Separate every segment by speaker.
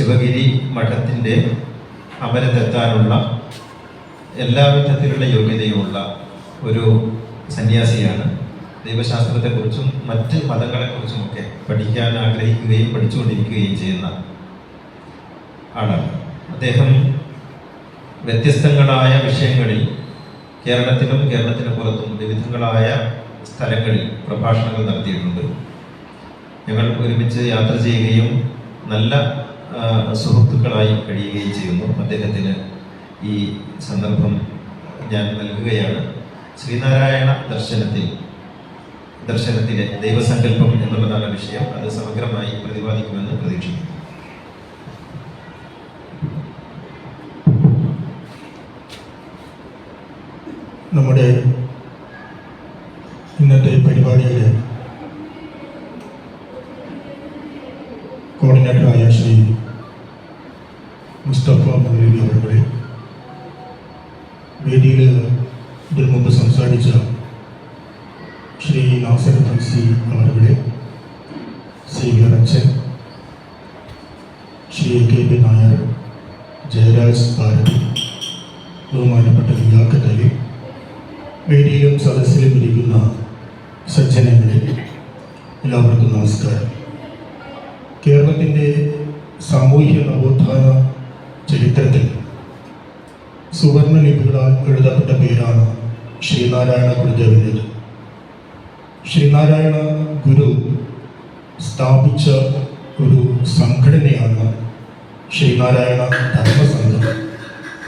Speaker 1: ശിവഗിരി മഠത്തിന്റെ അമരത്തെത്താനുള്ള എല്ലാവിധത്തിലുള്ള യോഗ്യതയുമുള്ള ഒരു സന്യാസിയാണ്. ദൈവശാസ്ത്രത്തെക്കുറിച്ചും മറ്റ് മതങ്ങളെക്കുറിച്ചുമൊക്കെ പഠിക്കാൻ ആഗ്രഹിക്കുകയും പഠിച്ചുകൊണ്ടിരിക്കുകയും ചെയ്യുന്ന ആളാണ്. അദ്ദേഹം വ്യത്യസ്തങ്ങളായ വിഷയങ്ങളിൽ കേരളത്തിലും കേരളത്തിന് പുറത്തും വിവിധങ്ങളായ സ്ഥലങ്ങളിൽ പ്രഭാഷണങ്ങൾ നടത്തിയിട്ടുണ്ട്. ഞങ്ങൾ ഒരുമിച്ച് യാത്ര ചെയ്യുകയും നല്ല സുഹൃത്തുക്കളായി കഴിയുകയും ചെയ്യുന്നു. അദ്ദേഹത്തിന് ഈ സന്ദർഭം ഞാൻ നൽകുകയാണ്. ശ്രീനാരായണ ദർശനത്തിൽ ദർശനത്തിലെ ദൈവസങ്കല്പം എന്നുള്ളതാണ് വിഷയം. അത് സമഗ്രമായി പ്രതിപാദിക്കുമെന്ന് പ്രതീക്ഷിക്കുന്നു.
Speaker 2: നമ്മുടെ ഇന്നത്തെ പരിപാടിയുടെ കോർഡിനേറ്ററായ ശ്രീ മുസ്തഫ മുനീർ അവരുടെ വേദിയിൽ ഇതിനു മുമ്പ് സംസാരിച്ച ശ്രീ നാസർ ഫൻസി അവരുടെ സേവ്യർ അച്ഛൻ ശ്രീ കെ പി നായർ ജയരാജ് ഭാരതി ബഹുമാനപ്പെട്ട അലി വേദിയിലും സദസ്സിലും ഇരിക്കുന്ന സജ്ജനങ്ങളെ എല്ലാവർക്കും നമസ്കാരം. കേരളത്തിന്റെ സാമൂഹ്യ നവോത്ഥാന ചരിത്രത്തിൽ സുവർണ ലിപികളാൽ എഴുതപ്പെട്ട പേരാണ് ശ്രീനാരായണ ഗുരുദേവന്റേത്. ശ്രീനാരായണ ഗുരു സ്ഥാപിച്ച ഒരു സംഘടനയാണ് ശ്രീനാരായണ ധർമ്മസംഘം.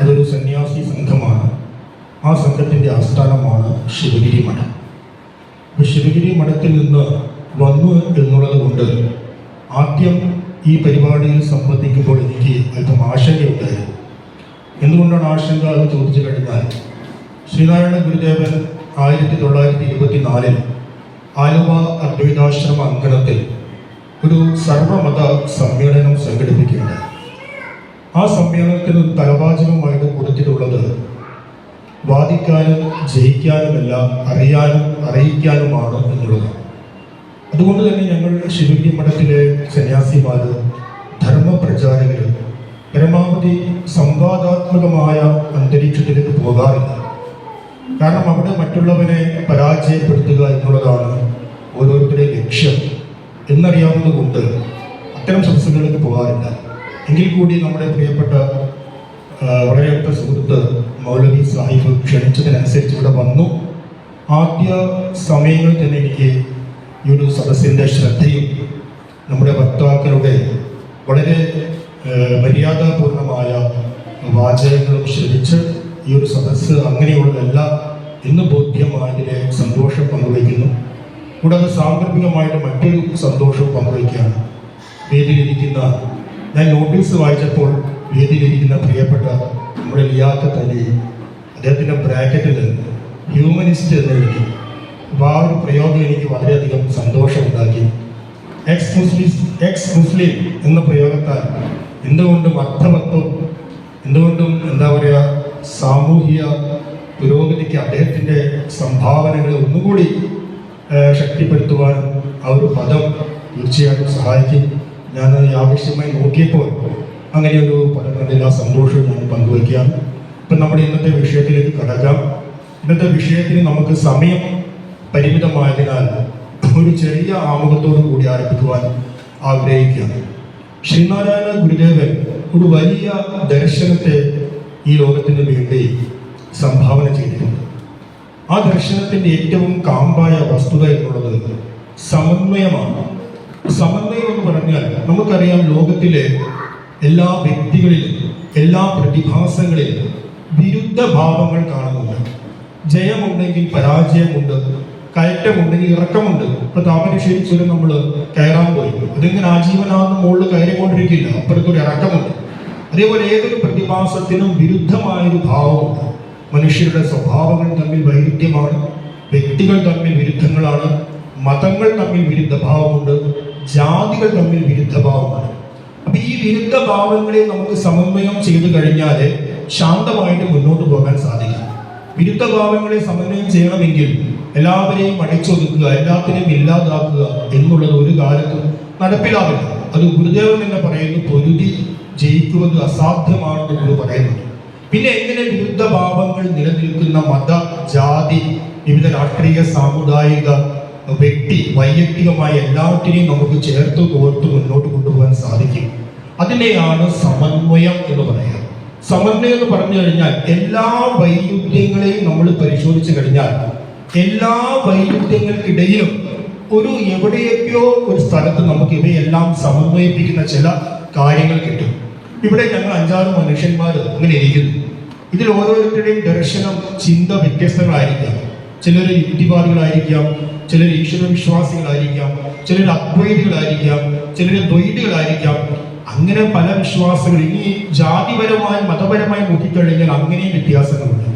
Speaker 2: അതൊരു സന്യാസി സംഘമാണ്. ആ സംഘത്തിന്റെ ആസ്ഥാനമാണ് ശിവഗിരി മഠം. ശിവഗിരി മഠത്തിൽ നിന്ന് വന്നു എന്നുള്ളത് കൊണ്ട് ആദ്യം ഈ പരിപാടിയിൽ സംബന്ധിക്കുമ്പോൾ എനിക്ക് അല്പം ആശങ്കയുണ്ടായിരുന്നു. എന്തുകൊണ്ടാണ് ആശങ്ക എന്ന് ചോദിച്ചു കഴിഞ്ഞാൽ ശ്രീനാരായണ ഗുരുദേവൻ ആയിരത്തി തൊള്ളായിരത്തി ഇരുപത്തി നാലിൽ ആലുവ അദ്വൈതാശ്രമ അങ്കണത്തിൽ ഒരു സർവമത സമ്മേളനം സംഘടിപ്പിക്കുകയുണ്ടായി. ആ സമ്മേളനത്തിന് തലവാചകമായിട്ട് കൊടുത്തിട്ടുള്ളത് വാദിക്കാനും ജയിക്കാനുമെല്ലാം അറിയാനും അറിയിക്കാനുമാണ് എന്നുള്ളത് അതുകൊണ്ട് തന്നെ ഞങ്ങൾ ശിവഗിരി മഠത്തിലെ സന്യാസിമാർ ധർമ്മപ്രചാരകർ പരമാവധി സംവാദാത്മകമായ അന്തരീക്ഷത്തിലേക്ക് പോകാറില്ല. കാരണം അവിടെ മറ്റുള്ളവനെ പരാജയപ്പെടുത്തുക എന്നുള്ളതാണ് ഓരോരുത്തരുടെ ലക്ഷ്യം എന്നറിയാവുന്നതുകൊണ്ട് അത്തരം സദസ്സുകളിലേക്ക് പോകാറില്ല. എങ്കിൽ കൂടി നമ്മുടെ പ്രിയപ്പെട്ട വളരെ അടുത്ത സുഹൃത്ത് മൗലവി സാഹിബ് ക്ഷണിച്ചതിനനുസരിച്ച് ഇവിടെ വന്നു. ആദ്യ സമയങ്ങളിൽ തന്നെ എനിക്ക് ഒരു സദസ്സിന്റെ ശ്രദ്ധയും നമ്മുടെ വക്താക്കളുടെ വളരെ മര്യാദാപൂർണമായ വാചകങ്ങളും ശ്രമിച്ച് ഈ ഒരു സദസ്സ് അങ്ങനെയുള്ളതല്ല എന്ന് ബോധ്യമായതിലെ സന്തോഷം പങ്കുവയ്ക്കുന്നു. കൂടാതെ സാമ്പത്തികമായിട്ട് മറ്റൊരു സന്തോഷവും പങ്കുവയ്ക്കുകയാണ്. വേദിയിലിരിക്കുന്ന ഞാൻ നോട്ടീസ് വായിച്ചപ്പോൾ വേദിയിലിരിക്കുന്ന പ്രിയപ്പെട്ട നമ്മുടെ ലിയാഖത്ത് അലി അദ്ദേഹത്തിന്റെ ബ്രാക്കറ്റിൽ ഹ്യൂമനിസ്റ്റ് എന്ന് എഴുതി. അപ്പോൾ ഒരു പ്രയോഗം എനിക്ക് വളരെയധികം സന്തോഷമുണ്ടാക്കി. എക്സ് മുസ്ലിം എക്സ് മുസ്ലിം എന്ന പ്രയോഗത്താൽ എന്തുകൊണ്ടും അർത്ഥവത്വം എന്തുകൊണ്ടും എന്താ പറയുക സാമൂഹിക പുരോഗതിക്ക് അദ്ദേഹത്തിന്റെ സംഭാവനകൾ ഒന്നുകൂടി ശക്തിപ്പെടുത്തുവാൻ ആ ഒരു പദം തീർച്ചയായിട്ടും സഹായിക്കും. ഞാൻ ആവശ്യമായി നോക്കിയപ്പോൾ അങ്ങനെയൊരു പദം കണ്ടില്ല സന്തോഷവും ഞാൻ പങ്കുവയ്ക്കുകയാണ് ഇപ്പം നമ്മുടെ ഇന്നത്തെ വിഷയത്തിലേക്ക് കടക്കാം. ഇന്നത്തെ വിഷയത്തിന് നമുക്ക് സമയം പരിമിതമായതിനാൽ ഒരു ചെറിയ ആമുഖത്തോടു കൂടി ആരംഭിക്കുവാൻ ആഗ്രഹിക്കുകയാണ്. ശ്രീനാരായണ ഗുരുദേവൻ ഒരു വലിയ ദർശനത്തെ ഈ ലോകത്തിന് വേണ്ടി സംഭാവന ചെയ്തിട്ടുണ്ട് ആ ദർശനത്തിന്റെ ഏറ്റവും കാമ്പായ വസ്തുത എന്നുള്ളത് സമന്വയമാണ്. സമന്വയം എന്ന് പറഞ്ഞാൽ നമുക്കറിയാം ലോകത്തിലെ എല്ലാ വ്യക്തികളിലും എല്ലാ പ്രതിഭാസങ്ങളിലും വിരുദ്ധ ഭാവങ്ങൾ കാണുന്നുണ്ട്. ജയമുണ്ടെങ്കിൽ പരാജയമുണ്ട് കയറ്റമുണ്ടെങ്കിൽ ഇറക്കമുണ്ട്. ഇപ്പൊ താമരശ്ശേരി ചുരം നമ്മൾ കയറാൻ പോയി. അതിങ്ങനെ ആജീവനാന്ന് മുകളിൽ കയറിക്കൊണ്ടിരിക്കില്ല. അപ്പുറത്തൊരു ഇറക്കമുണ്ട്. അതേപോലെ ഏതൊരു പ്രതിഭാസത്തിനും വിരുദ്ധമായൊരു ഭാവമുണ്ട്. മനുഷ്യരുടെ സ്വഭാവങ്ങൾ തമ്മിൽ വൈരുദ്ധ്യമാണ്. വ്യക്തികൾ തമ്മിൽ വിരുദ്ധങ്ങളാണ്. മതങ്ങൾ തമ്മിൽ വിരുദ്ധ ഭാവമുണ്ട് ജാതികൾ തമ്മിൽ വിരുദ്ധ ഭാവമാണ് അപ്പൊ ഈ വിരുദ്ധ ഭാവങ്ങളെ നമുക്ക് സമന്വയം ചെയ്തു കഴിഞ്ഞാൽ ശാന്തമായിട്ട് മുന്നോട്ട് പോകാൻ സാധിക്കും. വിരുദ്ധ ഭാവങ്ങളെ സമന്വയം ചെയ്യണമെങ്കിൽ എല്ലാവരെയും അടിച്ചൊതുക്കുക എല്ലാത്തിനെയും ഇല്ലാതാക്കുക എന്നുള്ളത് ഒരു കാലത്തും നടപ്പിലാവില്ല. അത് ഗുരുദേവൻ എന്നെ പറയുന്നു പൊരുതി ജയിക്കുന്നത് അസാധ്യമാണെന്ന് ഗുരു പറയുന്നുണ്ട് പിന്നെ എങ്ങനെ വിരുദ്ധ ഭാവങ്ങൾ നിലനിൽക്കുന്ന മത ജാതി വിവിധ രാഷ്ട്രീയ സാമുദായിക വ്യക്തി വൈയക്തികമായ എല്ലാത്തിനെയും നമുക്ക് ചേർത്ത് കോർത്ത് മുന്നോട്ട് കൊണ്ടുപോകാൻ സാധിക്കും. അതിനെയാണ് സമന്വയം എന്ന് പറയുക സമന്വയം എന്ന് പറഞ്ഞു കഴിഞ്ഞാൽ എല്ലാ വൈരുദ്ധ്യങ്ങളെയും നമ്മൾ പരിശോധിച്ചു കഴിഞ്ഞാൽ എല്ലാ വൈരുദ്ധ്യങ്ങൾക്കിടയിലും ഒരു എവിടെയൊക്കെയോ ഒരു സ്ഥലത്ത് നമുക്ക് ഇവയെല്ലാം സമന്വയിപ്പിക്കുന്ന ചില കാര്യങ്ങൾ കിട്ടും. ഇവിടെ ഞങ്ങൾ അഞ്ചാറ് മനുഷ്യന്മാർ അങ്ങനെ ഇരിക്കുന്നു. ഇതിൽ ഓരോരുത്തരുടെയും ദർശനം ചിന്ത വ്യത്യസ്തങ്ങളായിരിക്കാം. ചിലർ യുക്തിവാദികളായിരിക്കാം ചിലർ ഈശ്വര വിശ്വാസികളായിരിക്കാം ചിലർ അദ്വൈതികളായിരിക്കാം ചിലർ ദ്വൈതികളായിരിക്കാം. അങ്ങനെ പല വിശ്വാസങ്ങൾ ഇനി ജാതിപരമായി മതപരമായി നോക്കിക്കഴിഞ്ഞാൽ അങ്ങനെയും വ്യത്യാസങ്ങളുണ്ട്.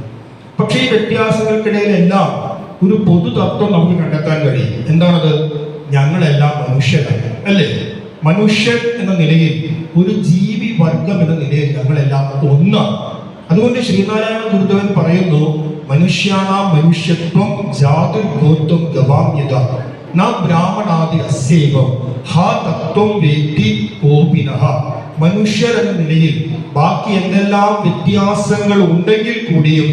Speaker 2: പക്ഷേ ഈ വ്യത്യാസങ്ങൾക്കിടയിലെല്ലാം ഒരു പൊതു തത്വം നമുക്ക് കണ്ടെത്താൻ കഴിയും. എന്താണത്? ഞങ്ങളെല്ലാം മനുഷ്യരാണ് അല്ലേ? മനുഷ്യൻ എന്ന നിലയിൽ ഒരു ജീവി വർഗം എന്ന നിലയിൽ ഞങ്ങളെല്ലാം ഒന്നാണ്. അതുകൊണ്ട് ശ്രീനാരായണ ഗുരുദേവൻ പറയുന്നു മനുഷ്യാണ മനുഷ്യത്വം ജാതി ഗോത്വം ഗവാമ്യത ബ്രാഹ്മണാദി അസേവം ഹാ തത്വം വേത്തി ഗോപിനഹ. മനുഷ്യർ എന്ന നിലയിൽ ബാക്കി എന്തെല്ലാം വ്യത്യാസങ്ങൾ ഉണ്ടെങ്കിൽ കൂടിയും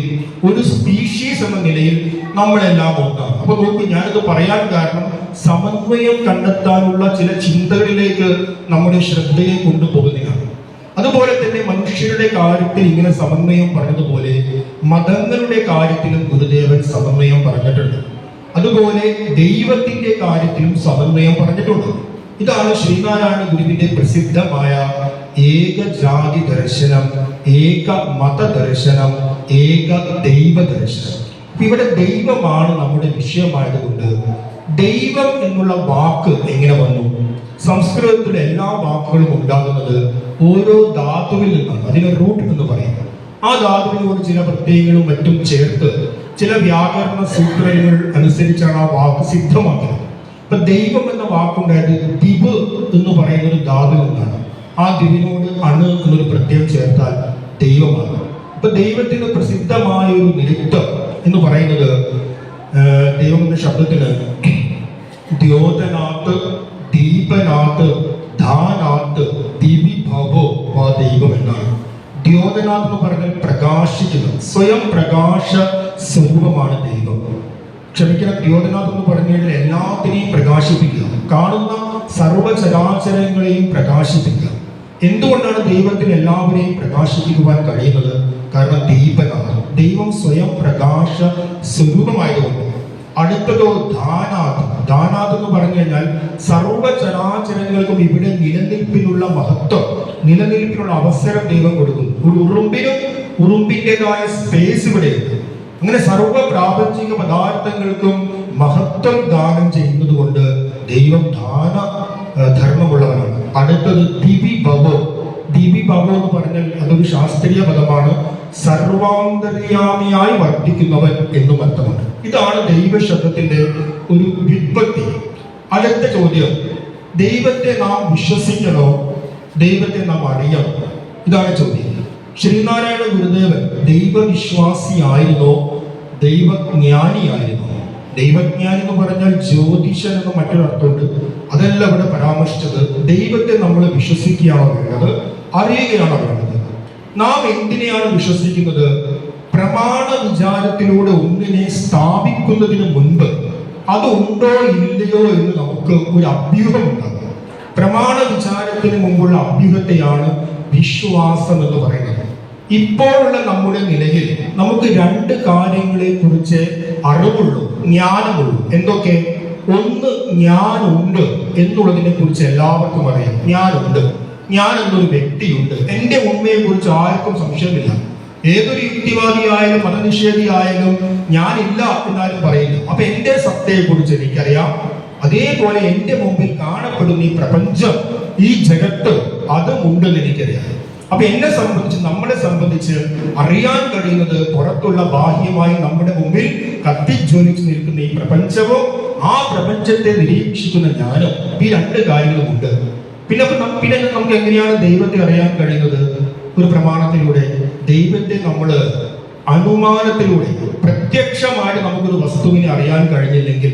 Speaker 2: ഒരു സ്പീഷീസ് എന്ന നിലയിൽ നമ്മളെല്ലാം ഉണ്ടാകും. അപ്പൊ നോക്കൂ ഞാനിത് പറയാൻ കാരണം സമന്വയം കണ്ടെത്താനുള്ള ചില ചിന്തകളിലേക്ക് നമ്മുടെ ശ്രദ്ധയെ കൊണ്ടുപോകുന്നതാണ് അതുപോലെ തന്നെ മനുഷ്യരുടെ കാര്യത്തിൽ ഇങ്ങനെ സമന്വയം പറഞ്ഞതുപോലെ മതങ്ങളുടെ കാര്യത്തിലും ഗുരുദേവൻ സമന്വയം പറഞ്ഞിട്ടുണ്ട്. അതുപോലെ ദൈവത്തിന്റെ കാര്യത്തിലും സമന്വയം പറഞ്ഞിട്ടുണ്ട്. ഇതാണ് ശ്രീനാരായണ ഗുരുവിന്റെ പ്രസിദ്ധമായ ഏക ജാതി ദർശനം ഏക മത ദർശനം ഏക ദൈവ ദർശനം ഇവിടെ ദൈവമാണ് നമ്മുടെ വിഷയമായതുകൊണ്ട് ദൈവം എന്നുള്ള വാക്ക് എങ്ങനെ വന്നു? സംസ്കൃതത്തിലെ എല്ലാ വാക്കുകളും ഉണ്ടാകുന്നത് ഓരോ ധാതുവിൽ നിന്നാണ് അതിനെ റൂട്ട് എന്ന് പറയുന്നത് ആ ധാതുവിനോട് ചില പ്രത്യയങ്ങളും മറ്റും ചേർത്ത് ചില വ്യാകരണ സൂത്രങ്ങൾ അനുസരിച്ചാണ് ആ വാക്ക് സിദ്ധമാക്കുന്നത്. ഇപ്പൊ ദൈവം എന്ന വാക്കുണ്ടായത് ദിവ് എന്ന് പറയുന്ന ഒരു ധാതു നിന്നാണ്. ആ ദിവിനോട് അണു എന്നൊരു പ്രത്യയം ചേർത്താൽ ദൈവമാണ്. ഇപ്പൊ ദൈവത്തിന് പ്രസിദ്ധമായ ഒരു നിരുത്തം എന്ന് പറയുന്നത് ദൈവം എന്ന ശബ്ദത്തിന് ദ്യോതനാത്ത് ദീപനാത്ത് ധാനാത്ത് ദിവി ഭവോ ആ ദൈവം എന്നാണ്. ദ്യോതനാഥ് എന്ന് പറഞ്ഞാൽ പ്രകാശിക്കുന്നത് സ്വയം പ്രകാശ സ്വരൂപമാണ് ദൈവം. ക്ഷമിക്കണം ദ്യോതനാഥ് എന്ന് പറഞ്ഞു കഴിഞ്ഞാൽ എല്ലാത്തിനെയും പ്രകാശിപ്പിക്കുക കാണുന്ന സർവചരാചരങ്ങളെയും പ്രകാശിപ്പിക്കുക. എന്തുകൊണ്ടാണ് ദൈവത്തിന് എല്ലാവരെയും പ്രകാശിപ്പിക്കുവാൻ കഴിയുന്നത്? കാരണം ദീപനാണ് ദൈവം സ്വയം പ്രകാശ സ്വരൂപമായതുകൊണ്ട്. അടുത്തതോ ദാനാഥ് ദാനാഥ് എന്ന് പറഞ്ഞു കഴിഞ്ഞാൽ സർവചരാചരങ്ങൾക്കും ഇവിടെ നിലനിൽപ്പിനുള്ള മഹത്വം നിലനിൽപ്പിനുള്ള അവസരം ദൈവം കൊടുക്കുന്നു. ഒരു ഉറുമ്പിനും ഉറുമ്പിന്റെതായ സ്പേസ് ഇവിടെയുണ്ട് അങ്ങനെ സർവ പ്രാപഞ്ചിക പദാർത്ഥങ്ങൾക്കും മഹത്വം ദാനം ചെയ്യുന്നത് കൊണ്ട് ദൈവം ദാന ധർമ്മമുള്ളവനാണ്. അടുത്തത് ദിവി ഭവോ ദിവി ഭവോ എന്ന് പറഞ്ഞാൽ അതൊരു ശാസ്ത്രീയ പദമാണ്. സർവാന്തര്യാമിയായി വർദ്ധിക്കുന്നവൻ എന്നും അർത്ഥമുണ്ട്. ഇതാണ് ദൈവശബ്ദത്തിന്റെ ഒരു വ്യുത്പത്തി. അടുത്ത ചോദ്യം. ദൈവത്തെ നാം വിശ്വസിക്കണോ? ദൈവത്തെ നാം അറിയണം. ഇതാണ് ചോദ്യം. ശ്രീനാരായണ ഗുരുദേവൻ ദൈവവിശ്വാസിയായിരുന്നോ? ദൈവജ്ഞാനിയായിരുന്നോ? ദൈവജ്ഞാനി എന്ന് പറഞ്ഞാൽ ജ്യോതിഷൻ എന്ന മറ്റൊരു അർത്ഥമുണ്ട് അതല്ല ഇവിടെ പരാമർശിച്ചത് ദൈവത്തെ നമ്മൾ വിശ്വസിക്കുകയാണോ വേണ്ടത് അറിയുകയാണോ വേണ്ടത് നാം എന്തിനെയാണ് വിശ്വസിക്കുന്നത്? പ്രമാണ വിചാരത്തിലൂടെ ഒന്നിനെ സ്ഥാപിക്കുന്നതിന് മുൻപ് അത് ഉണ്ടോ ഇല്ലയോ എന്ന് നമുക്ക് ഒരു അഭ്യൂഹം ഉണ്ടാകും. പ്രമാണ വിചാരത്തിന് മുമ്പുള്ള അഭ്യൂഹത്തെയാണ് വിശ്വാസം എന്ന് പറയുന്നത്. ഇപ്പോഴുള്ള നമ്മുടെ നിലയിൽ നമുക്ക് രണ്ട് കാര്യങ്ങളെ കുറിച്ച് അറിവുള്ളൂ ജ്ഞാനമുള്ളൂ. എന്തൊക്കെ? ഒന്ന് ഞാനുണ്ട് എന്നുള്ളതിനെ കുറിച്ച് എല്ലാവർക്കും അറിയാം. ഞാനുണ്ട്. ഞാൻ എന്നൊരു വ്യക്തിയുണ്ട്. എന്റെ ഉണ്മയെ കുറിച്ച് ആർക്കും സംശയമില്ല. ഏതൊരു യുക്തിവാദിയായാലും മതനിഷേധിയായാലും ഞാനില്ല എന്നാലും പറയില്ല അപ്പൊ എന്റെ സത്തയെ കുറിച്ച് എനിക്കറിയാം. അതേപോലെ എന്റെ മുമ്പിൽ കാണപ്പെടുന്ന ഈ പ്രപഞ്ചം ഈ ജഗത്ത് അതും ഉണ്ടെന്ന് എനിക്കറിയാം. അപ്പൊ എന്നെ സംബന്ധിച്ച് നമ്മളെ സംബന്ധിച്ച് അറിയാൻ കഴിയുന്നത് പുറത്തുള്ള ബാഹ്യമായി നമ്മുടെ മുമ്പിൽ കത്തിജ്വലിച്ചു നിൽക്കുന്ന ഈ പ്രപഞ്ചവും ആ പ്രപഞ്ചത്തെ നിരീക്ഷിക്കുന്ന ജ്ഞാനം ഈ രണ്ട് കാര്യങ്ങളുമുണ്ട്. പിന്നെ പിന്നെ നമുക്ക് എങ്ങനെയാണ് ദൈവത്തെ അറിയാൻ കഴിയുന്നത്? ഒരു പ്രമാണത്തിലൂടെ ദൈവത്തെ നമ്മൾ അനുമാനത്തിലൂടെ പ്രത്യക്ഷമായിട്ട് നമുക്കൊരു വസ്തുവിനെ അറിയാൻ കഴിഞ്ഞില്ലെങ്കിൽ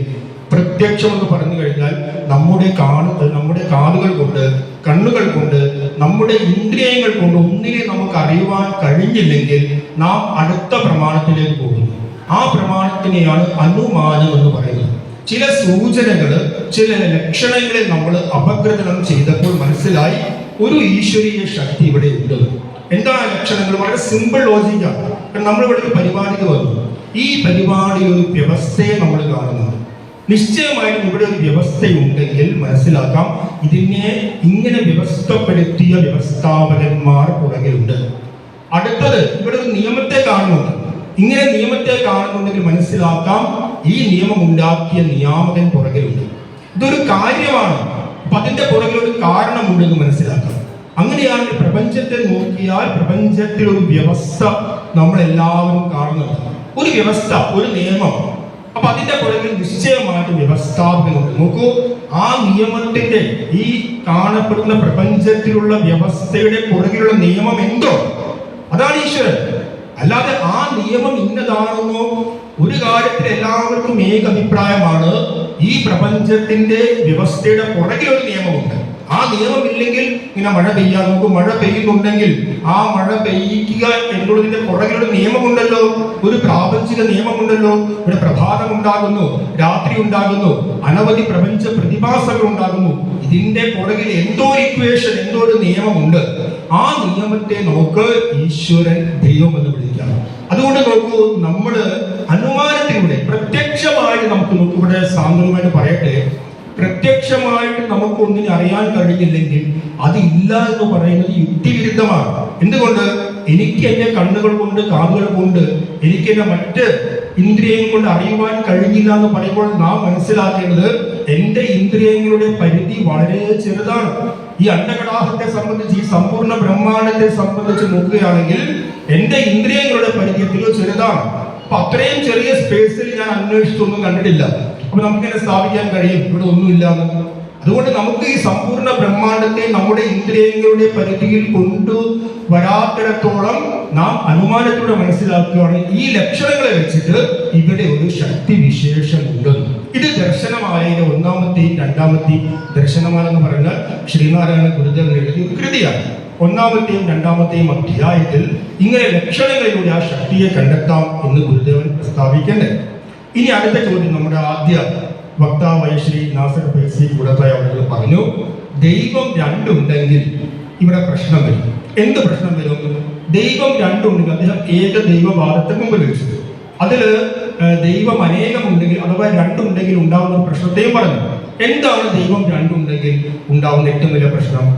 Speaker 2: പ്രത്യക്ഷം എന്ന് പറഞ്ഞു കഴിഞ്ഞാൽ നമ്മുടെ കാണു നമ്മുടെ കാതുകൾ കൊണ്ട് കണ്ണുകൾ കൊണ്ട് നമ്മുടെ ഇന്ദ്രിയങ്ങൾ കൊണ്ട് ഒന്നിനെ നമുക്ക് അറിയുവാൻ കഴിഞ്ഞില്ലെങ്കിൽ നാം അടുത്ത പ്രമാണത്തിലേക്ക് പോകുന്നു. ആ പ്രമാണത്തിനെയാണ് അനുമാനം എന്ന് പറയുന്നത്. ചില സൂചനകൾ ചില ലക്ഷണങ്ങളെ നമ്മൾ അപഗ്രഥനം ചെയ്തപ്പോൾ മനസ്സിലായി ഒരു ഈശ്വരീയ ശക്തി ഇവിടെ ഉണ്ട് എന്താണ് ലക്ഷണങ്ങൾ? വളരെ സിമ്പിൾ ലോജിക്കാണ് നമ്മൾ ഇവിടെ ഒരു പരിപാടിക്ക് വന്നു. ഈ പരിപാടി ഒരു വ്യവസ്ഥയെ നമ്മൾ കാണുന്നുണ്ട് നിശ്ചയമായിട്ടും ഇവിടെ ഒരു വ്യവസ്ഥയുണ്ടെങ്കിൽ മനസ്സിലാക്കാം ഇതിനെ ഇങ്ങനെ വ്യവസ്ഥപ്പെടുത്തിയ വ്യവസ്ഥാപകന്മാർ പുറകിലുണ്ട് അടുത്തത് ഇവിടെ ഒരു നിയമത്തെ കാണുന്നുണ്ട്. ഇങ്ങനെ നിയമത്തെ കാണുന്നുണ്ടെങ്കിൽ മനസ്സിലാക്കാം. ഈ നിയമം ഉണ്ടാക്കിയ നിയാമകൻ പുറകിലുണ്ട്. ഇതൊരു കാര്യമാണ്. അപ്പൊ അതിന്റെ പുറകിൽ ഒരു കാരണമുണ്ടെന്ന് മനസ്സിലാക്കാം. അങ്ങനെയാണ് പ്രപഞ്ചത്തെ നോക്കിയാൽ പ്രപഞ്ചത്തിൽ ഒരു വ്യവസ്ഥ നമ്മളെല്ലാവരും കാണുന്നുണ്ട്. ഒരു വ്യവസ്ഥ ഒരു നിയമം. അപ്പൊ അതിന്റെ പുറകിൽ നിശ്ചയമായിട്ട് വ്യവസ്ഥാപനമുണ്ട് നോക്കൂ ആ നിയമത്തിന്റെ ഈ കാണപ്പെടുന്ന പ്രപഞ്ചത്തിലുള്ള വ്യവസ്ഥയുടെ പുറകിലുള്ള നിയമം എന്തോ? അതാണ് ഈശ്വരൻ. അല്ലാതെ ആ നിയമം ഇന്നതാണെന്നോ ഒരു കാര്യത്തിൽ എല്ലാവർക്കും ഏക അഭിപ്രായമാണ് ഈ പ്രപഞ്ചത്തിന്റെ വ്യവസ്ഥയുടെ പുറകിൽ ഒരു നിയമമുണ്ട്. ആ നിയമം ഇല്ലെങ്കിൽ ഇങ്ങനെ മഴ പെയ്യാൻ നമുക്ക് മഴ പെയ്യുന്നുണ്ടെങ്കിൽ ആ മഴ പെയ്യിക്കുക എന്നുള്ളതിന്റെ പുറകിലൊരു നിയമമുണ്ടല്ലോ. ഒരു പ്രാപഞ്ചിക നിയമമുണ്ടല്ലോ. ഇവിടെ പ്രഭാതം ഉണ്ടാകുന്നു രാത്രി ഉണ്ടാകുന്നു അനവധി പ്രപഞ്ച പ്രതിഭാസങ്ങൾ ഉണ്ടാകുന്നു. ഇതിന്റെ പുറകിൽ എന്തോ ഒരു ഇക്വേഷൻ എന്തോ ഒരു നിയമമുണ്ട്. ആ നിയമത്തെ നമുക്ക് ഈശ്വരൻ ദൈവം എന്ന് വിളിക്കാം. അതുകൊണ്ട് നോക്കൂ നമ്മൾ അനുമാനത്തിലൂടെ പ്രത്യക്ഷമായി നമുക്ക് നോക്കൂ ഇവിടെ സാന്ത്വനമായിട്ട് പറയട്ടെ. പ്രത്യക്ഷമായിട്ട് നമുക്ക് ഒന്നിനെ അറിയാൻ കഴിഞ്ഞില്ലെങ്കിൽ അതില്ല എന്ന് പറയുന്നത് യുക്തിവിരുദ്ധമാണ്. എന്തുകൊണ്ട്? എനിക്ക് എന്റെ കണ്ണുകൾ കൊണ്ട് കാതുകൾ കൊണ്ട് എനിക്ക് എന്റെ മറ്റ് ഇന്ദ്രിയങ്ങൾ കൊണ്ട് അറിയുവാൻ കഴിഞ്ഞില്ല എന്ന് പറയുമ്പോൾ നാം മനസ്സിലാക്കേണ്ടത് എന്റെ ഇന്ദ്രിയങ്ങളുടെ പരിധി വളരെ ചെറുതാണ്. ഈ അണ്ടകടാഹത്തെ സംബന്ധിച്ച് ഈ സമ്പൂർണ ബ്രഹ്മാണ്ടത്തെ സംബന്ധിച്ച് നോക്കുകയാണെങ്കിൽ എന്റെ ഇന്ദ്രിയങ്ങളുടെ പരിചയത്തിൽ ചെറുതാണ്. അപ്പൊ അത്രയും ചെറിയ സ്പേസിൽ ഞാൻ അന്വേഷിച്ചൊന്നും കണ്ടിട്ടില്ല. അപ്പൊ നമുക്ക് എന്നെ സ്ഥാപിക്കാൻ കഴിയും. ഇവിടെ ഒന്നുമില്ല അതുകൊണ്ട് നമുക്ക് ഈ സമ്പൂർണ ബ്രഹ്മാണ്ടത്തെ നമ്മുടെ ഇന്ദ്രിയങ്ങളുടെ പരിധിയിൽ കൊണ്ടു വരാത്തിടത്തോളം നാം അനുമാനത്തോടെ മനസ്സിലാക്കുകയാണ്. ഈ ലക്ഷണങ്ങളെ വെച്ചിട്ട് ഇവിടെ ഒരു ശക്തി ദർശനമാലയിലെ ഒന്നാമത്തെയും ദർശനമാണെന്ന് പറഞ്ഞാൽ ശ്രീനാരായണ ഗുരുദേവൻ എഴുതിയ ഒരു കൃതിയാണ്. ഒന്നാമത്തെയും രണ്ടാമത്തെയും അധ്യായത്തിൽ ഇങ്ങനെ ലക്ഷണങ്ങളിലൂടെ ആ ശക്തിയെ കണ്ടെത്താം എന്ന് ഗുരുദേവൻ പ്രസ്താവിക്കണ്ടേ ഇനി അടുത്ത ചോദ്യം നമ്മുടെ ആദ്യ വക്താവായ ശ്രീ നാസർ പേസി കൂടത്തായ അവർ പറഞ്ഞു ദൈവം രണ്ടുണ്ടെങ്കിൽ ഇവിടെ പ്രശ്നം വരും. എന്ത് പ്രശ്നം വരും? ദൈവം രണ്ടുണ്ടെങ്കിൽ അദ്ദേഹം ഏക ദൈവവാദത്തെ മുമ്പിൽ വെച്ചത് ഏഹ്, ദൈവം അനേകമുണ്ടെങ്കിൽ അഥവാ രണ്ടുണ്ടെങ്കിൽ ഉണ്ടാവുന്ന പ്രശ്നത്തെയും പറഞ്ഞു. എന്താണ് ദൈവം രണ്ടുണ്ടെങ്കിൽ ഉണ്ടാവുന്ന ഏറ്റവും വലിയ പ്രശ്നം?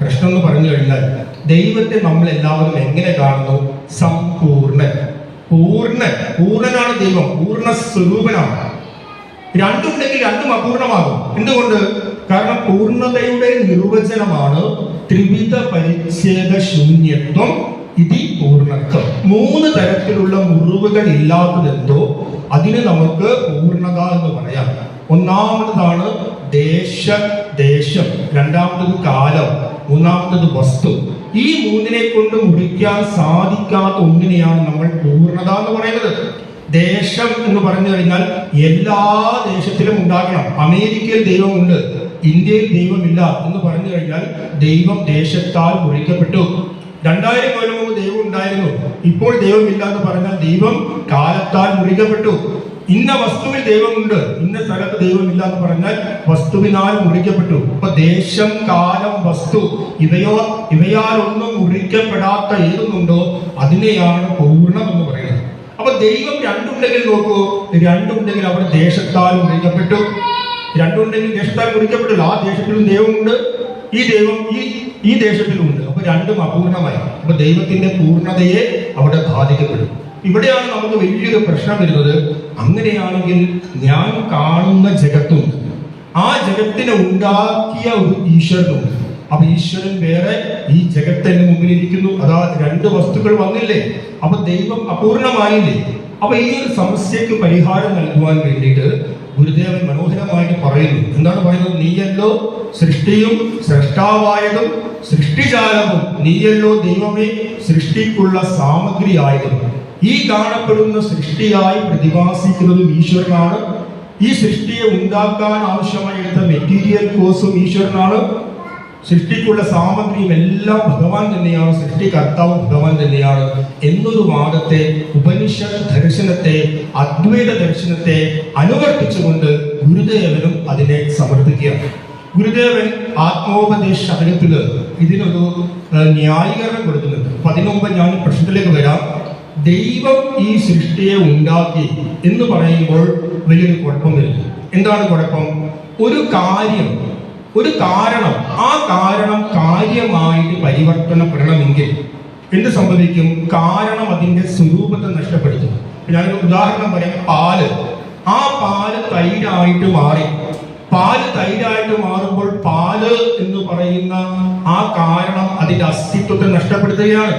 Speaker 2: പ്രശ്നം എന്ന് പറഞ്ഞു കഴിഞ്ഞാൽ ദൈവത്തെ നമ്മൾ എല്ലാവരും എങ്ങനെ കാണുന്നു? സമ്പൂർണൻ. പൂർണൻ. പൂർണനാണ് ദൈവം. പൂർണ സ്വരൂപനാണ്. രണ്ടുണ്ടെങ്കിൽ രണ്ടും അപൂർണമാകും. എന്തുകൊണ്ട്? കാരണം പൂർണതയുടെ നിർവചനമാണ് ത്രിവിധ പരിച്ഛേദ ശൂന്യത്വം ഇതി പൂർണത്വം മൂന്ന് തരത്തിലുള്ള മുറിവുകൾ ഇല്ലാത്തതെന്തോ അതിന് നമുക്ക് പൂർണത എന്ന് പറയാം. ഒന്നാമതാണ് ദേശ ദേശം. രണ്ടാമത്തത് കാലം. മൂന്നാമത്തത് വസ്തു. ഈ മൂന്നിനെ കൊണ്ട് മുറിക്കാൻ സാധിക്കാത്ത ഒന്നിനെയാണ് നമ്മൾ പൂർണത എന്ന് പറയുന്നത്. ദേശം എന്ന് പറഞ്ഞു കഴിഞ്ഞാൽ എല്ലാ ദേശത്തിലും ഉണ്ടാകണം. അമേരിക്കയിൽ ദൈവമുണ്ട് ഇന്ത്യയിൽ ദൈവമില്ല എന്ന് പറഞ്ഞു കഴിഞ്ഞാൽ ദൈവം ദേശത്താൽ മുറിക്കപ്പെട്ടു. രണ്ടായിരം കൊല്ലം മുമ്പ് ദൈവം ഉണ്ടായിരുന്നു. ഇപ്പോൾ ദൈവമില്ല എന്ന് പറഞ്ഞാൽ ദൈവം കാലത്താൽ മുറിക്കപ്പെട്ടു. ഇന്ന വസ്തുവിൽ ദൈവമുണ്ട് ഇന്ന സ്ഥലത്ത് ദൈവമില്ല എന്ന് പറഞ്ഞാൽ വസ്തുവിനാൽ മുറിക്കപ്പെട്ടു. അപ്പൊ ദേശം കാലം വസ്തു ഇവയോ ഇവയാൽ ഒന്നും മുറിക്കപ്പെടാത്ത ഏതൊന്നുണ്ടോ അതിനെയാണ് പൂർണം എന്ന് പറയുന്നത്. അപ്പൊ ദൈവം രണ്ടുണ്ടെങ്കിൽ നോക്കൂ രണ്ടുണ്ടെങ്കിൽ അവിടെ ദേശത്താൽ മുറിക്കപ്പെട്ടു. രണ്ടുണ്ടെങ്കിൽ ദേശത്താൽ മുറിക്കപ്പെട്ടില്ല. ആ ദേശത്തിലും ദൈവമുണ്ട് ഈ ദൈവം ഈ ഈ ദേശത്തിലുണ്ട് അപ്പൊ രണ്ടും അപൂർണമായി. അപ്പൊ ദൈവത്തിന്റെ പൂർണതയെ അവിടെ ബാധിക്കപ്പെടും. ഇവിടെയാണ് നമുക്ക് വലിയൊരു പ്രശ്നം വരുന്നത്. അങ്ങനെയാണെങ്കിൽ ഞാൻ കാണുന്ന ജഗത്തുണ്ട് ആ ജഗത്തിനെ ഉണ്ടാക്കിയ ഒരു ഈശ്വരനുണ്ട് അപ്പൊ ഈശ്വരൻ വേറെ ഈ ജഗത്തിന്റെ മുമ്പിൽ ഇരിക്കുന്നു. അതാ രണ്ട് വസ്തുക്കൾ വന്നില്ലേ? അപ്പൊ ദൈവം അപൂർണമായില്ലേ? അപ്പൊ ഈ ഒരു സമസ്യക്ക് പരിഹാരം നൽകുവാൻ വേണ്ടിയിട്ട് ഗുരുദേവൻ മനോഹരമായിട്ട് പറയുന്നു. എന്താണ് പറയുന്നത്? നീയല്ലോ സൃഷ്ടിയും സൃഷ്ടാവായതും സൃഷ്ടിജാലവും നീയല്ലോ ദൈവമേ സൃഷ്ടിക്കുള്ള സാമഗ്രിയായതും. ഈ കാണപ്പെടുന്ന സൃഷ്ടിയായി പ്രതിഭാസിക്കുന്നതും ഈശ്വരനാണ്. ഈ സൃഷ്ടിയെ ഉണ്ടാക്കാൻ ആവശ്യമായി എടുത്ത മെറ്റീരിയൽ കോഴ്സും ഈശ്വരനാണ്. സൃഷ്ടിക്കുള്ള സാമഗ്രിയും എല്ലാം ഭഗവാൻ തന്നെയാണ്. സൃഷ്ടികർത്താവും ഭഗവാൻ തന്നെയാണ്. എന്നൊരു വാദത്തെ ഉപനിഷത്ത് ദർശനത്തെ അദ്വൈത ദർശനത്തെ അനുവർത്തിച്ചുകൊണ്ട് ഗുരുദേവനും അതിനെ സമർത്ഥിക്കുകയാണ് ഗുരുദേവൻ ആത്മോപദേശ ശകലത്തിൽ ഇതിനൊരു ന്യായീകരണം കൊടുക്കുന്നുണ്ട്. അപ്പൊ ഞാൻ പ്രശ്നത്തിലേക്ക് വരാം. ദൈവം ഈ സൃഷ്ടിയെ ഉണ്ടാക്കി എന്ന് പറയുമ്പോൾ വലിയൊരു കുഴപ്പം എന്താണ് കുഴപ്പം? ഒരു കാര്യം ഒരു കാരണം ആ കാരണം കാര്യമായിട്ട് പരിവർത്തനപ്പെടണമെങ്കിൽ എന്ത് സംഭവിക്കും? കാരണം അതിന്റെ സ്വരൂപത്തെ നഷ്ടപ്പെടുത്തും. ഞാൻ ഉദാഹരണം പറയാം. പാൽ. ആ പാൽ തൈരായിട്ട് മാറി. പാൽ തൈരായിട്ട് മാറുമ്പോൾ പാൽ എന്ന് പറയുന്ന ആ കാരണം അതിന്റെ അസ്തിത്വത്തെ നഷ്ടപ്പെടുത്തുകയാണ്.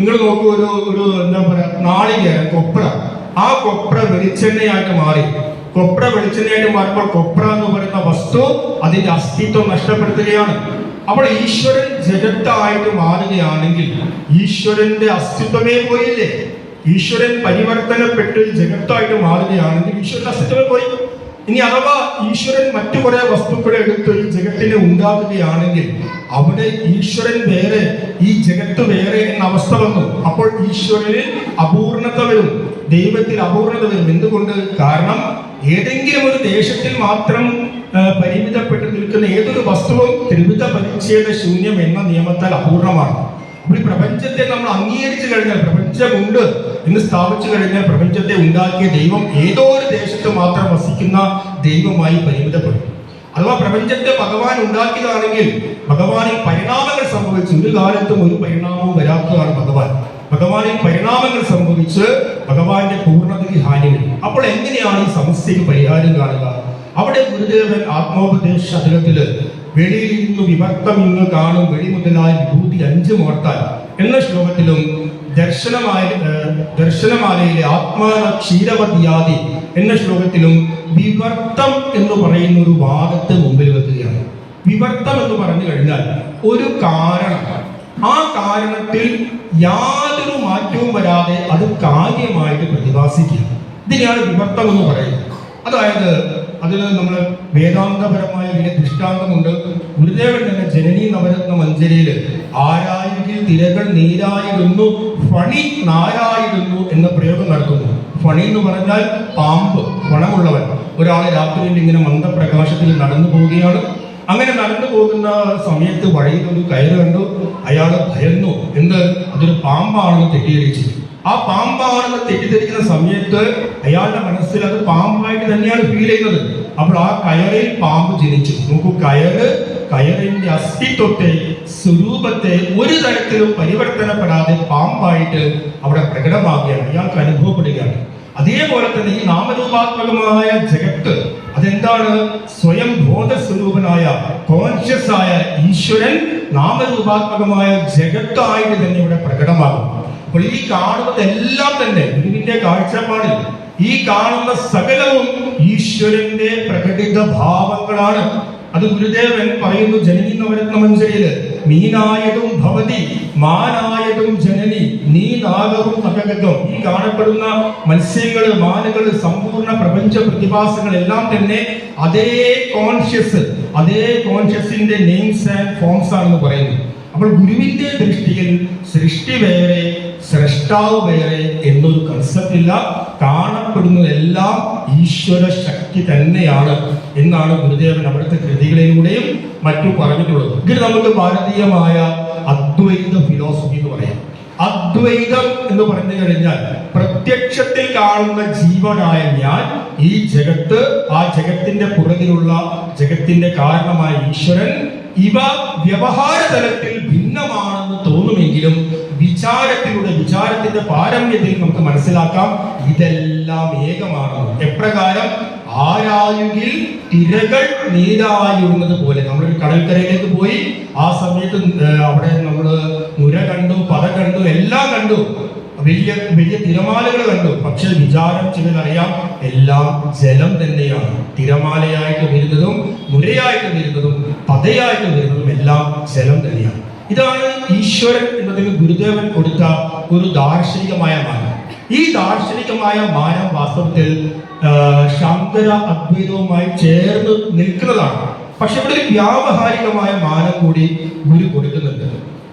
Speaker 2: നിങ്ങൾ നോക്കൂ ഒരു ഒരു എന്താ പറയാ നാളികേരം കൊപ്ര. ആ കൊപ്ര വെളിച്ചെണ്ണയായിട്ട് മാറി. കൊപ്ര വെളിച്ചെണ്ണയായിട്ട് മാറുമ്പോൾ കൊപ്ര എന്ന് പറയുന്ന വസ്തു അതിന്റെ അസ്തിത്വം നഷ്ടപ്പെടുത്തുകയാണ്. അപ്പോൾ ഈശ്വരൻ ജഗത്തായിട്ട് മാറുകയാണെങ്കിൽ ഈശ്വരന്റെ അസ്തിത്വമേ പോയില്ലേ? ഈശ്വരൻ പരിവർത്തനപ്പെട്ട് ജഗത്തായിട്ട് മാറുകയാണെങ്കിൽ ഈശ്വരന്റെ അസ്തിത്വമേ പോയി. ഇനി അഥവാ ഈശ്വരൻ മറ്റു കുറെ വസ്തുക്കളെ എടുത്ത് ഒരു ജഗത്തിനെ ഉണ്ടാക്കുകയാണെങ്കിൽ അവിടെ ഈശ്വരൻ വേറെ ഈ ജഗത്ത് വേറെ എന്ന അവസ്ഥ വന്നു. അപ്പോൾ ഈശ്വരന് അപൂർണത വരും. ദൈവത്തിൽ അപൂർണത വരും. എന്തുകൊണ്ട്? കാരണം ഏതെങ്കിലും ഒരു ദേശത്തിൽ മാത്രം പരിമിതപ്പെട്ട് നിൽക്കുന്ന ഏതൊരു വസ്തുവും ത്രിവിധ പരിച്ഛേദ ശൂന്യം എന്ന നിയമത്താൽ അപൂർണമാണ്. അപ്പോൾ ഈ പ്രപഞ്ചത്തെ നമ്മൾ അംഗീകരിച്ചു കഴിഞ്ഞാൽ പ്രപഞ്ചമുണ്ട് എന്ന് സ്ഥാപിച്ചു കഴിഞ്ഞാൽ പ്രപഞ്ചത്തെ ഉണ്ടാക്കിയ ദൈവം ഏതോ ഒരു ദേശത്ത് മാത്രം വസിക്കുന്ന ദൈവമായി പരിമിതപ്പെടും. അഥവാ പ്രപഞ്ചത്തെ ഭഗവാൻ ഉണ്ടാക്കിയതാണെങ്കിൽ ഭഗവാനിൽ പരിണാമങ്ങൾ സംഭവിച്ചു. ഒരു കാലത്തും ഒരു പരിണാമവും വരാത്തതാണ് ഭഗവാൻ. ഭഗവാനിൽ പരിണാമങ്ങൾ സംഭവിച്ച് ഭഗവാന്റെ പൂർണതയ്ക്ക് ഹാനി വരും. അപ്പോൾ എങ്ങനെയാണ് ഈ സമസ്യയ്ക്ക് പരിഹാരം കാണുക? അവിടെ ഗുരുദേവൻ ആത്മോപദേശ ശതകത്തിൽ വെളിയിൽ നിന്ന് വിവർത്തം ഇന്ന് കാണും വെളി മുതലായ വിഭൂതി അഞ്ച് മോർത്താൽ. എന്ന ശ്ലോകത്തിലും ദർശനമായ ദർശനമാലയിലെ ആത്മാന ക്ഷീരവതിയാതി എന്ന ശ്ലോകത്തിലും വിവർത്തം എന്ന് പറയുന്ന ഒരു വാദത്തെ മുമ്പിൽ വെക്കുകയാണ്. വിവർത്തം എന്ന് പറഞ്ഞു കഴിഞ്ഞാൽ ഒരു കാരണം. ആ കാരണത്തിൽ യാതൊരു മാറ്റവും വരാതെ അത് കാര്യമായിട്ട് പ്രതിഭാസിക്കുക ഇതിനെയാണ് വിവർത്തം എന്ന് പറയുന്നത് അതായത് അതിൽ നമ്മൾ വേദാന്തപരമായ ഇതിന് ദൃഷ്ടാന്തമുണ്ട്. ഗുരുദേവൻ തന്നെ ജനനി നവരത്ന മഞ്ജരിയിൽ ആരായെങ്കിൽ തിരകൾ നീരായിരുന്നു ഫണി നാരായിരുന്നു എന്ന പ്രയോഗം നടത്തുന്നു. ഫണി എന്ന് പറഞ്ഞാൽ പാമ്പ് പണമുള്ളവൻ ഒരാളെ രാത്രിയിൽ ഇങ്ങനെ മന്ദപ്രകാശത്തിൽ നടന്നു പോവുകയാണ്. അങ്ങനെ നടന്നു പോകുന്ന സമയത്ത് വഴിയിൽ ഒരു കയറ് കണ്ടു. അയാൾ ഭയന്നു എന്ത് അതൊരു പാമ്പാണെന്ന് തെറ്റിദ്ധരിച്ചു. ആ പാമ്പാണെന്ന് തെറ്റിദ്ധരിക്കുന്ന സമയത്ത് അയാളുടെ മനസ്സിൽ അത് പാമ്പായിട്ട് തന്നെയാണ് ഫീൽ ചെയ്യുന്നത്. അപ്പോൾ ആ കയറിൽ പാമ്പ് ജനിച്ചു. നോക്കൂ കയറ് കയറിന്റെ അസ്തിത്വത്തെ സ്വരൂപത്തെ ഒരു തരത്തിലും പരിവർത്തനപ്പെടാതെ പാമ്പായിട്ട് അവിടെ പ്രകടമാകുകയാണ്. അയാൾക്ക് അനുഭവപ്പെടുകയാണ്. അതേപോലെ തന്നെ ഈ നാമരൂപാത്മകമായ ജഗത്ത് അതെന്താണ്? സ്വയം ബോധസ്വരൂപനായ കോൺഷ്യസ് ആയ ഈശ്വരൻ നാമരൂപാത്മകമായ ജഗത്തായിട്ട് തന്നെ ഇവിടെ പ്രകടമാകും അപ്പോൾ ഈ കാണുന്നതെല്ലാം തന്നെ ഗുരുവിന്റെ കാഴ്ചപ്പാടിൽ ഈ കാണുന്ന സകലവും ഈശ്വരന്റെ പ്രകടിത ഭാവങ്ങളാണ്. അത് ഗുരുദേവൻ പറയുന്നു ജനിക്കുന്നവരത്ന മഞ്ചരിയിൽ മീനായതും ഭവതി മാനായതും ജനനി നീ നാഗവും നഗകം ഈ കാണപ്പെടുന്ന മത്സ്യങ്ങൾ മാനുകൾ സമ്പൂർണ പ്രപഞ്ച പ്രതിഭാസങ്ങൾ എല്ലാം തന്നെ അതേ കോൺഷ്യസ് അതേ കോൺഷ്യസിന്റെ നെയിംസ് ആൻഡ് ഫോംസ് ആണെന്ന് പറയുന്നു. അപ്പോൾ ഗുരുവിന്റെ ദൃഷ്ടിയിൽ സൃഷ്ടി വേറെ സൃഷ്ടാവ് വേറെ എന്നൊരു കൺസെപ്റ്റ് കാണപ്പെടുന്നതെല്ലാം ഈശ്വര ശക്തി തന്നെയാണ് എന്നാണ് ഗുരുദേവൻ അവിടുത്തെ കൃതികളിലൂടെയും മറ്റും പറഞ്ഞിട്ടുള്ളത്. ഇതിൽ നമുക്ക് ഭാരതീയമായ അദ്വൈത ഫിലോസഫി എന്ന് പറയാം. അദ്വൈതം എന്ന് പറഞ്ഞു കഴിഞ്ഞാൽ പ്രത്യക്ഷത്തിൽ കാണുന്ന ജീവനായ ഞാൻ ഈ ജഗത്ത് ആ ജഗത്തിന്റെ പുറകിലുള്ള ജഗത്തിന്റെ കാരണമായ ഈശ്വരൻ ഇവ വ്യവഹാര തലത്തിൽ ഭിന്നമാണെന്ന് തോന്നുമെങ്കിലും വിചാരത്തിലൂടെ വിചാരത്തിന്റെ പാരമ്യത്തിൽ നമുക്ക് മനസ്സിലാക്കാം ഇതെല്ലാം ഏകമാണ് എപ്രകാരം ആരായുകിൽ തിരകൾ നീരായുന്നത് പോലെ. നമ്മളൊരു കടൽക്കരയിലേക്ക് പോയി ആ സമയത്ത് അവിടെ നമ്മൾ മുര കണ്ടു പത കണ്ടു എല്ലാം കണ്ടു. വലിയ വലിയ തിരമാലകൾ കണ്ടു. പക്ഷെ വിചാരം ചിലതറിയാം എല്ലാം ജലം തന്നെയാണ്. തിരമാലയായിട്ട് വരുന്നതും മുരയായിട്ട് വരുന്നതും പതയായിട്ട് വരുന്നതും എല്ലാം ജലം തന്നെയാണ്. ഇതാണ് ഈശ്വരൻ എന്നതിന് ഗുരുദേവൻ കൊടുത്ത ഒരു ദാർശനികമായ മാനം. ഈ ദാർശനികമായ മാനം വാസ്തവത്തിൽ ശങ്കര അദ്വൈതവുമായി ചേർന്ന് നിൽക്കുന്നതാണ്. പക്ഷെ ഇവിടെ ഒരു വ്യാവഹാരികമായ മാനം കൂടി ഗുരു കൊടുക്കുന്നുണ്ട്.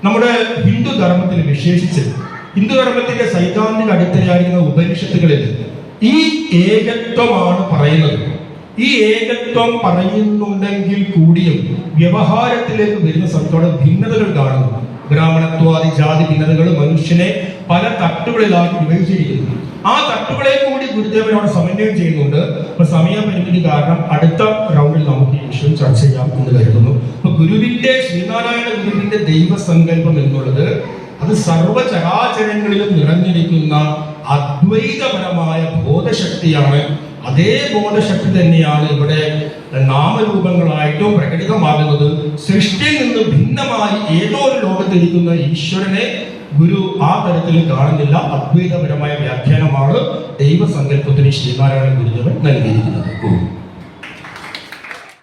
Speaker 2: നമ്മുടെ ഹിന്ദു ധർമ്മത്തിൽ വിശേഷിച്ച് ഹിന്ദു ധർമ്മത്തിന്റെ സൈദ്ധാന്തിക അടിത്തറയായിരിക്കുന്ന ഉപനിഷത്തുകളിൽ ഈ ഏകത്വമാണ് പറയുന്നത്. ഈ ഏകത്വം പറയുന്നുണ്ടെങ്കിൽ കൂടിയും വ്യവഹാരത്തിലേക്ക് വരുന്ന സമയത്തോടെ ഭിന്നതകൾ കാണുന്നു. ബ്രാഹ്മണത്വാദി ജാതി ഭിന്നതകൾ മനുഷ്യനെ പല തട്ടുകളിലാക്കി വിഭജിച്ചിരിക്കുന്നു ആ തട്ടുകളെ കൂടി ഗുരുദേവനോട് സമന്വയം ചെയ്യുന്നുണ്ട്. അപ്പൊ സമയപരിമിതി കാരണം അടുത്ത റൗണ്ടിൽ നമുക്ക് ഈ വിഷയം ചർച്ച ചെയ്യാം എന്ന് കരുതുന്നു. അപ്പൊ ഗുരുവിന്റെ ശ്രീനാരായണ ഗുരുവിന്റെ ദൈവസങ്കല്പം എന്നുള്ളത് അത് സർവചരാചരങ്ങളിലും നിറഞ്ഞിരിക്കുന്ന അദ്വൈതപരമായ ബോധശക്തിയാണ് അതേ ബോധശക്തി തന്നെയാണ് ഇവിടെ നാമരൂപങ്ങളായിട്ടും പ്രകടിതമാകുന്നത്. സൃഷ്ടിയിൽ നിന്ന് ഭിന്നമായി ഏതോ ഒരു ലോകത്തിരിക്കുന്ന ഈശ്വരനെ ഗുരു ആ തരത്തിൽ കാണുന്നില്ല. അദ്വൈതപരമായ വ്യാഖ്യാനമാണ് ദൈവസങ്കല്പത്തിന് ശ്രീനാരായണ ഗുരുദേവൻ നൽകിയിരിക്കുന്നത്.